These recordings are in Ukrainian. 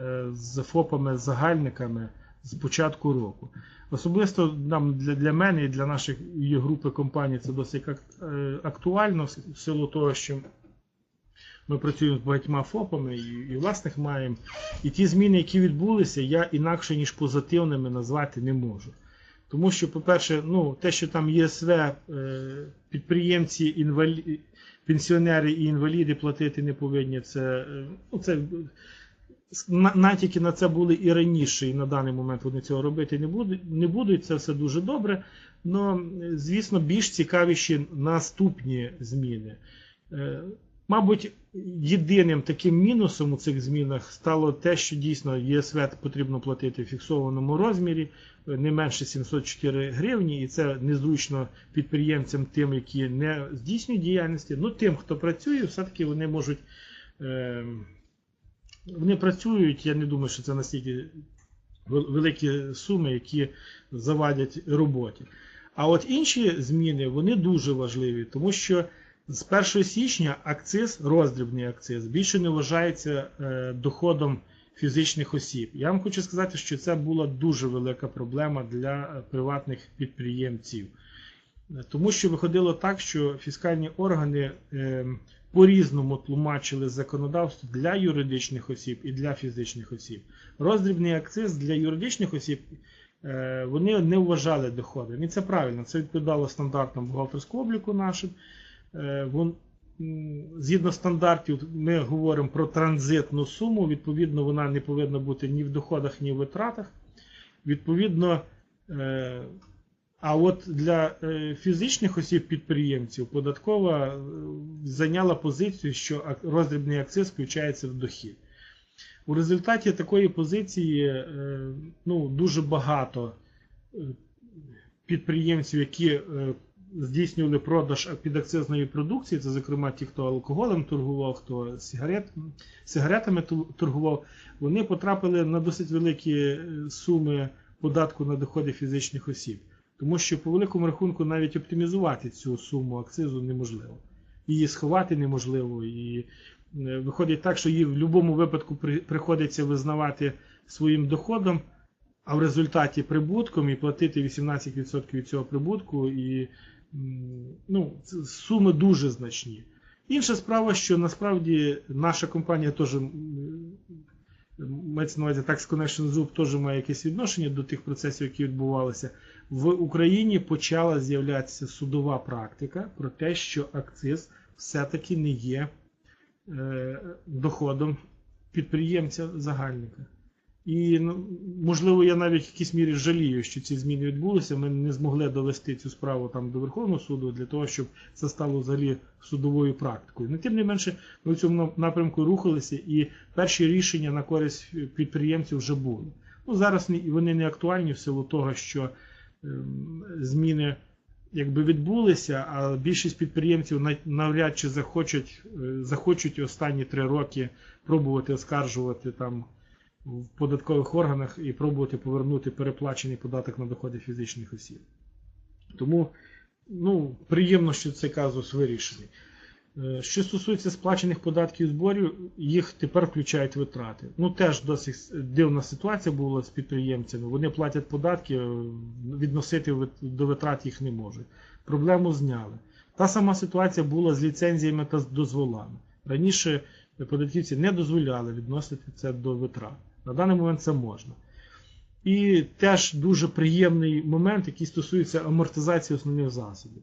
е, з ФОПами-загальниками з початку року. Особисто нам для, для мене і для нашої групи компаній це досить е, актуально в силу того, що ми працюємо з багатьма ФОПами і, і власних маємо. І ті зміни, які відбулися, я інакше ніж позитивними назвати не можу. Тому що, по-перше, ну, те, що там ЄСВ, е, підприємці, інвалі... пенсіонери і інваліди платити не повинні, це, ну, це натяки на це були і раніше, і на даний момент вони цього робити не будуть. Не будуть це все дуже добре. Но, звісно, більш цікавіші наступні зміни. Е, Мабуть, єдиним таким мінусом у цих змінах стало те, що дійсно ЄСВ потрібно платити в фіксованому розмірі е, не менше 704 гривні, і це незручно підприємцям, тим, які не здійснюють діяльності. Ну, тим, хто працює, все-таки вони можуть. Вони працюють, я не думаю, що це настільки великі суми, які завадять роботі. А от інші зміни вони дуже важливі, тому що з 1 січня акциз, роздрібний акциз, більше не вважається е, доходом фізичних осіб. Я вам хочу сказати, що це була дуже велика проблема для е, приватних підприємців. Тому що виходило так, що фіскальні органи е, по-різному тлумачили законодавство для юридичних осіб і для фізичних осіб. Роздрібний акциз для юридичних осіб е, вони не вважали доходом. І це правильно, це відповідало стандартам бухгалтерського обліку нашим. Е, Згідно стандартів, ми говоримо про транзитну суму, відповідно, вона не повинна бути ні в доходах, ні в витратах. Відповідно, а от для е, фізичних осіб підприємців податкова е, зайняла позицію, що роздрібний акциз включається в дохід. У результаті такої позиції е, ну, дуже багато підприємців, які здійснювали продаж підакцизної продукції, це, зокрема, ті, хто алкоголем торгував, хто сигарет, сигаретами торгував, вони потрапили на досить великі суми податку на доходи фізичних осіб. Тому що по великому рахунку навіть оптимізувати цю суму акцизу неможливо. Її сховати неможливо. І е, виходить так, що її в будь-якому випадку приходиться визнавати своїм доходом, а в результаті прибутком і платити 18% від цього прибутку. І ну, суми дуже значні. Інша справа, що насправді наша компанія теж мається на увазі Tax Connection Group теж має якесь відношення до тих процесів, які відбувалися. В Україні почала з'являтися судова практика про те, що акциз все-таки не є е, доходом підприємця-загальника. І, ну, можливо, я навіть в якійсь мірі жалію, що ці зміни відбулися. Ми не змогли довести цю справу там до Верховного суду для того, щоб це стало взагалі судовою практикою. Ну, тим не менше, ми в цьому напрямку рухалися, і перші рішення на користь підприємців вже були. Ну, зараз вони не актуальні в силу того, що зміни якби відбулися, а більшість підприємців на- навряд чи захочуть, е, захочуть останні три роки пробувати оскаржувати там в податкових органах і пробувати повернути переплачений податок на доходи фізичних осіб. Тому ну, приємно, що цей казус вирішений. Е, Що стосується сплачених податків і зборів, їх тепер включають витрати. Ну теж досить дивна ситуація була з підприємцями. Вони платять податки, е, відносити до витрат їх не можуть. Проблему зняли. Та сама ситуація була з ліцензіями та з дозволами. Раніше податківці не дозволяли відносити це до витрат. На даний момент це можна. І теж дуже приємний момент, який стосується амортизації основних засобів.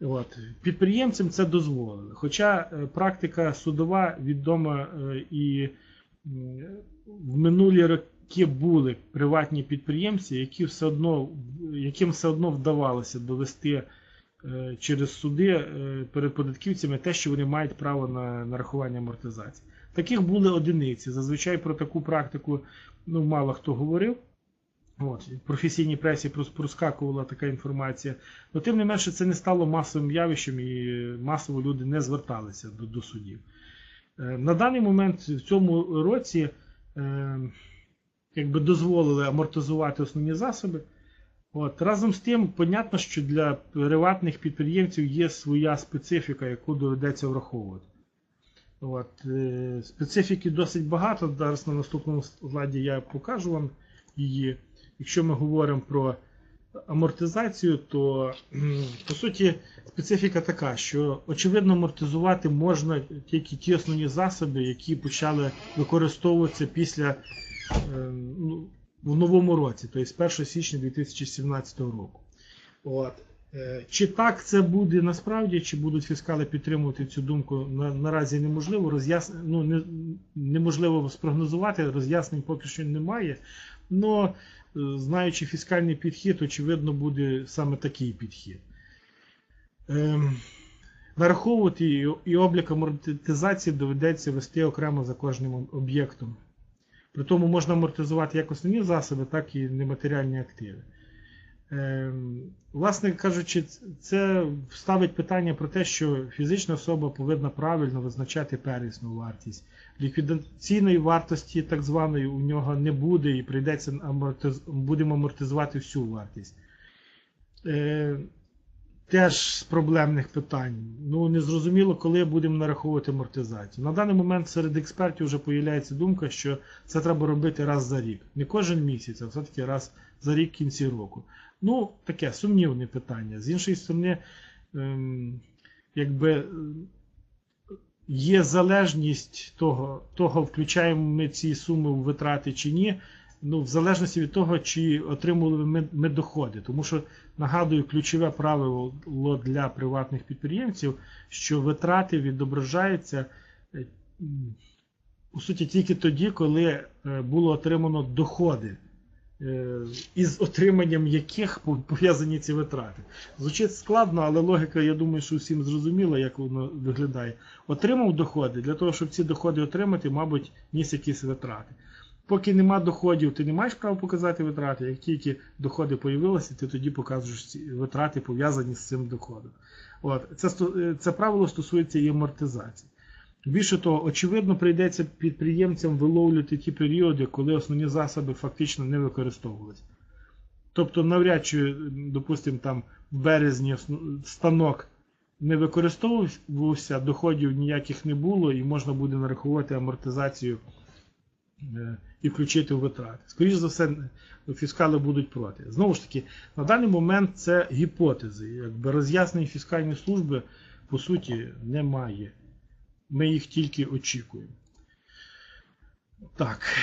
От. Підприємцям це дозволили. Хоча е, практика судова відома е, і в минулі роки були приватні підприємці, які все одно, яким все одно вдавалося довести е, через суди перед податківцями те, що вони мають право на нарахування амортизації. Таких були одиниці. Зазвичай про таку практику ну, мало хто говорив. От, в професійній пресі проскакувала така інформація. Але тим не менше це не стало масовим явищем і масово люди не зверталися до, до судів. Е, На даний момент в цьому році е, якби дозволили амортизувати основні засоби. От. Разом з тим, понятно, що для приватних підприємців є своя специфіка, яку доведеться враховувати. От, е, специфіки досить багато. Зараз на наступному слайді я покажу вам її. Якщо ми говоримо про амортизацію, то по суті специфіка така, що очевидно амортизувати можна тільки ті основні засоби, які почали використовуватися після е, ну, в новому році, тобто з 1 січня 2017 року. От. Е, Чи так це буде насправді, чи будуть фіскали підтримувати цю думку, на, наразі неможливо. Роз'яс... Ну, не, неможливо спрогнозувати, роз'яснень поки що немає. Но, знаючи фіскальний підхід, очевидно, буде саме такий підхід. Ем, нараховувати і, облік амортизації доведеться вести окремо за кожним об'єктом. При тому можна амортизувати як основні засоби, так і нематеріальні активи. Ем, Власне кажучи, це ставить питання про те, що фізична особа повинна правильно визначати первісну вартість. Ліквідаційної вартості, так званої, у нього не буде і прийдеться амортиз... будемо амортизувати всю вартість. Е, Теж з проблемних питань. Ну, незрозуміло, коли будемо нараховувати амортизацію. На даний момент серед експертів вже появляється думка, що це треба робити раз за рік. Не кожен місяць, а все-таки раз за рік в кінці року. Ну, таке сумнівне питання. З іншої сторони, ем, якби є залежність того, того, включаємо ми ці суми в витрати чи ні. Ну, в залежності від того, чи отримували ми, ми доходи. Тому що, нагадую, ключове правило для приватних підприємців, що витрати відображаються е, м, по суті тільки тоді, коли е, було отримано доходи, е, із отриманням яких пов'язані ці витрати. Звучить складно, але логіка, я думаю, що всім зрозуміла, як воно виглядає. Отримав доходи, для того, щоб ці доходи отримати, мабуть, ніс якісь витрати. Поки нема доходів, ти не маєш права показати витрати. Як тільки доходи появилися, ти тоді показуєш ці витрати, пов'язані з цим доходом. От. Це, е, це правило стосується і амортизації. Більше того, очевидно, прийдеться підприємцям виловлювати ті періоди, коли основні засоби фактично не використовувалися. Тобто, навряд чи, допустимо, там в березні станок не використовувався, доходів ніяких не було, і можна буде нарахувати амортизацію е, і включити в витрати. Скоріше за все, фіскали будуть проти. Знову ж таки, на даний момент це гіпотези. Якби роз'яснень фіскальної служби, по суті, немає. Ми їх тільки очікуємо. Так.